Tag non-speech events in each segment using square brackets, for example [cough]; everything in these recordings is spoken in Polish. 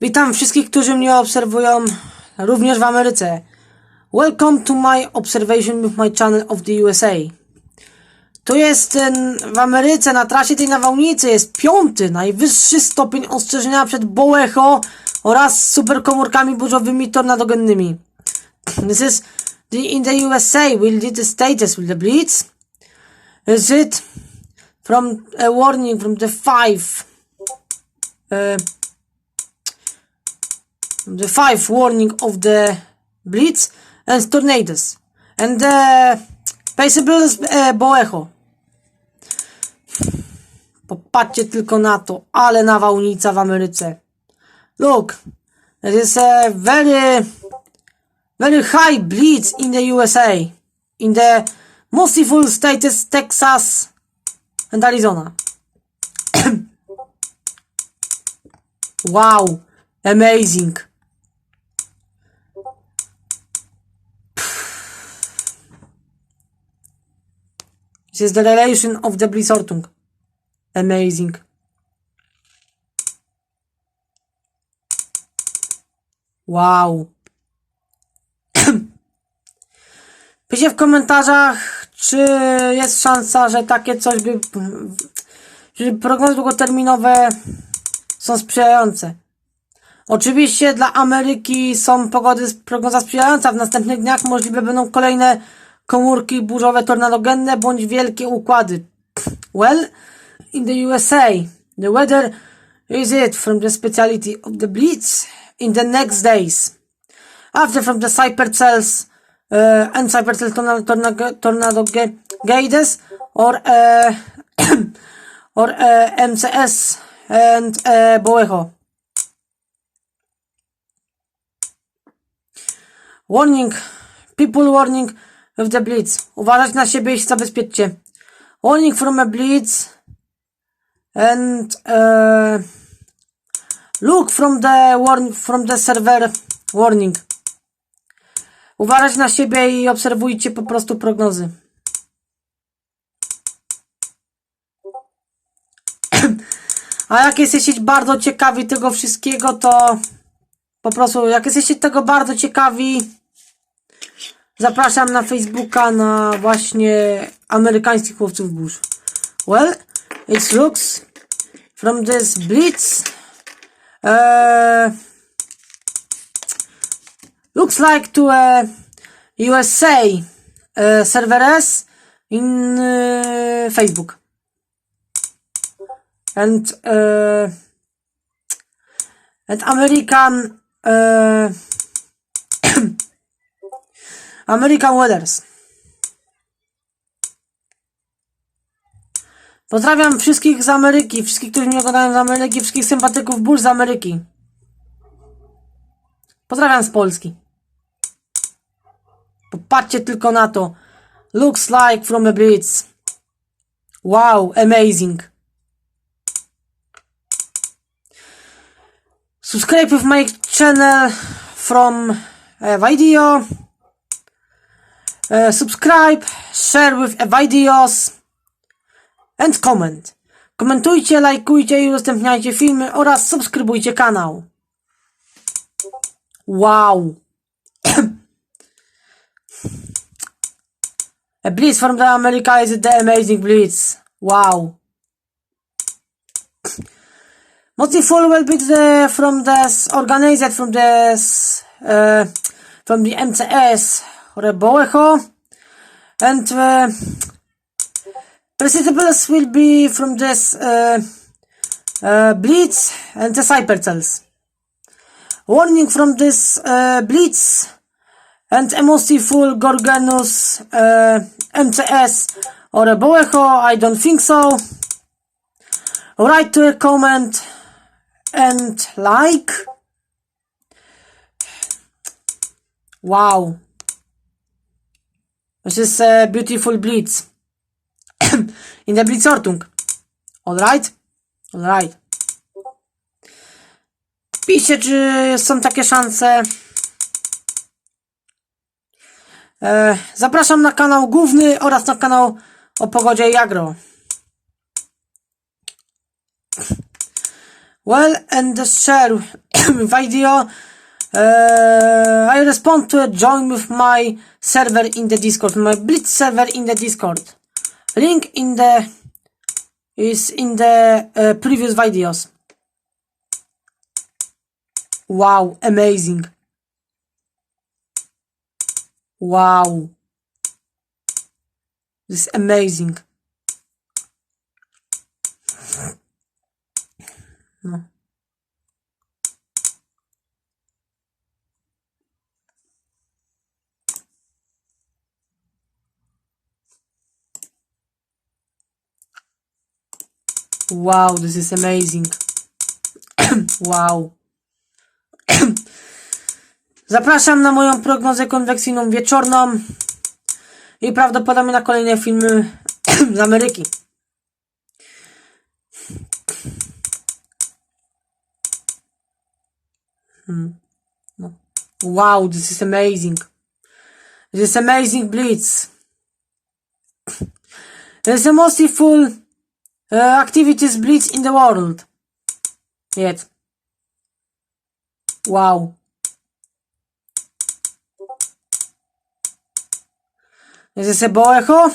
Witam wszystkich, którzy mnie obserwują również w Ameryce. Welcome to my observation with my channel of the USA. Tu jest w Ameryce, na trasie tej nawałnicy jest piąty, najwyższy stopień ostrzeżenia przed Boecho oraz superkomórkami burzowymi tornadogennymi. This is the, in the USA. Will the status? Will the blitz? Is it from a warning from the five? Uh, the five warning of the blitz and tornadoes and the possible uh, boecho. Popatrzcie tylko na to, ale nawałnica w Ameryce. Look, it is a very, very high blitz in the USA, in the merciful states Texas and Arizona. [coughs] wow, amazing. This is the relation of the Blizzortung. Amazing. Wow. [clears throat] Piszcie w komentarzach, czy jest szansa, że takie coś by... że prognozy długoterminowe są sprzyjające. Oczywiście dla Ameryki są pogody, prognoza sprzyjająca. W następnych dniach możliwe będą kolejne komórki burzowe tornadogenne bądź wielkie układy. Well, in the USA, the weather is it from the speciality of the blitz in the next days. After from the cypercells uh, and cypercell tornado, tornado, tornado ge- gades or uh, [coughs] or uh, MCS and uh, Boejo. Warning, people warning with the blitz. Uważać na siebie i się zabezpieczcie. Warning from a blitz and uh, look from the warn from the server warning. Uważać na siebie i obserwujcie po prostu prognozy. A jak jesteście bardzo ciekawi tego wszystkiego, to po prostu, jak jesteście tego bardzo ciekawi, zapraszam na Facebooka na właśnie amerykańskich łowców burz. Well, it looks from this blitz, uh, looks like to a USA uh, servers in uh, Facebook. And uh, and American uh, [coughs] American Weathers. Pozdrawiam wszystkich z Ameryki, wszystkich, którzy mnie oglądają z Ameryki, wszystkich sympatyków ból z Ameryki. Pozdrawiam z Polski. Popatrzcie tylko na to. Looks like from a blitz. Wow, amazing. Subscribe with my channel from uh, video. Uh, subscribe, share with videos and comment. Komentujcie, lajkujcie i udostępniajcie filmy oraz subskrybujcie kanał. Wow. [coughs] A blitz from the America is the amazing blitz. Wow. Mostly full will be the, from the organized from the uh, from the MCS or Boecho and uh, Precipitables will be from this uh, uh, Blitz and the Cybercells. Warning from this uh, Blitz and full Gorganus uh, MCS or a Boecho, I don't think so. Write to a comment and like. Wow. This is a beautiful blitz. [coughs] In the Blitzortung. Alright? Alright. Piszcie, czy są takie szanse. E, zapraszam na kanał główny oraz na kanał o pogodzie i agro. [coughs] Well, and share [coughs] video. Uh, I respond to it. Join with my server in the Discord, my Blitz server in the Discord. Link in the is in the uh, previous videos. Wow, amazing. Wow. This is amazing. No. Wow, this is amazing. [clears throat] wow. [clears throat] Zapraszam na moją prognozę konwekcyjną wieczorną i prawdopodobnie na kolejne filmy [clears throat] z Ameryki. Hmm. No. Wow, this is amazing. This is amazing blitz. It's the most full uh, activities blitz in the world. Yet. Wow. Is this a bow echo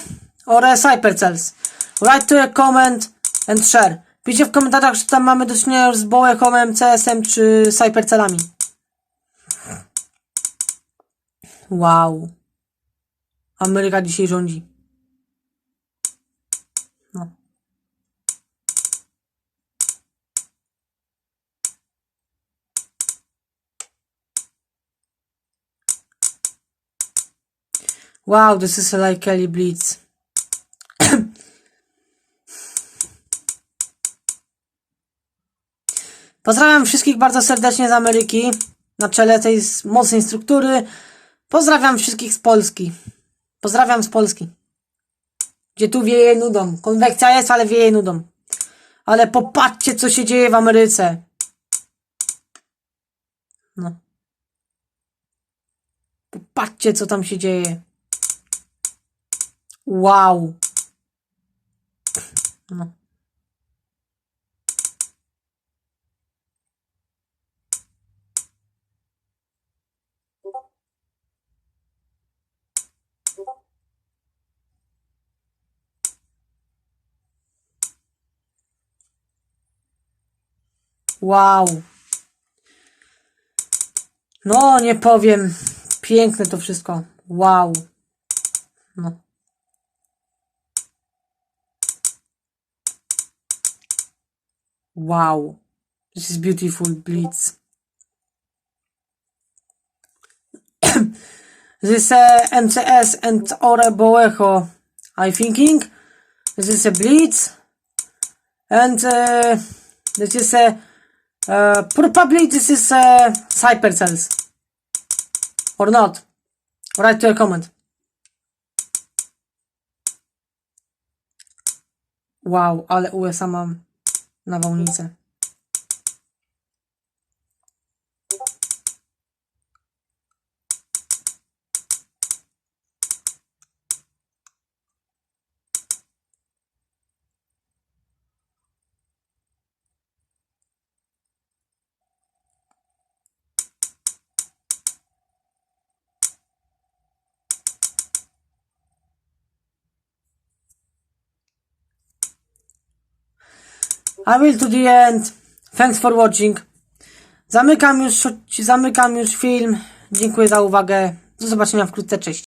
or a cyper cells? Write to a comment and share. Piszcie w komentarzach, czy tam mamy do czynienia z bow echomem, CSM czy cyper celami. Wow. Ameryka dzisiaj rządzi. Wow, this is like Kelly Blitz. [coughs] Pozdrawiam wszystkich bardzo serdecznie z Ameryki, na czele tej mocnej struktury. Pozdrawiam wszystkich z Polski. Pozdrawiam z Polski. Gdzie tu wieje nudą. Konwekcja jest, ale wieje nudą. Ale popatrzcie, co się dzieje w Ameryce. No. Popatrzcie, co tam się dzieje. Wow. No. Wow. No, nie powiem. Piękne to wszystko. Wow. No. Wow. This is beautiful blitz. [coughs] this uh, MCS and Ore Boecho, I thinking. This is a blitz. And uh, this is a uh, probably this is uh, cyber cells. Or not. Write to a comment. Wow, ale USA mam nawałnicę. I will to the end. Thanks for watching. Zamykam już, zamykam już film. Dziękuję za uwagę. Do zobaczenia wkrótce. Cześć.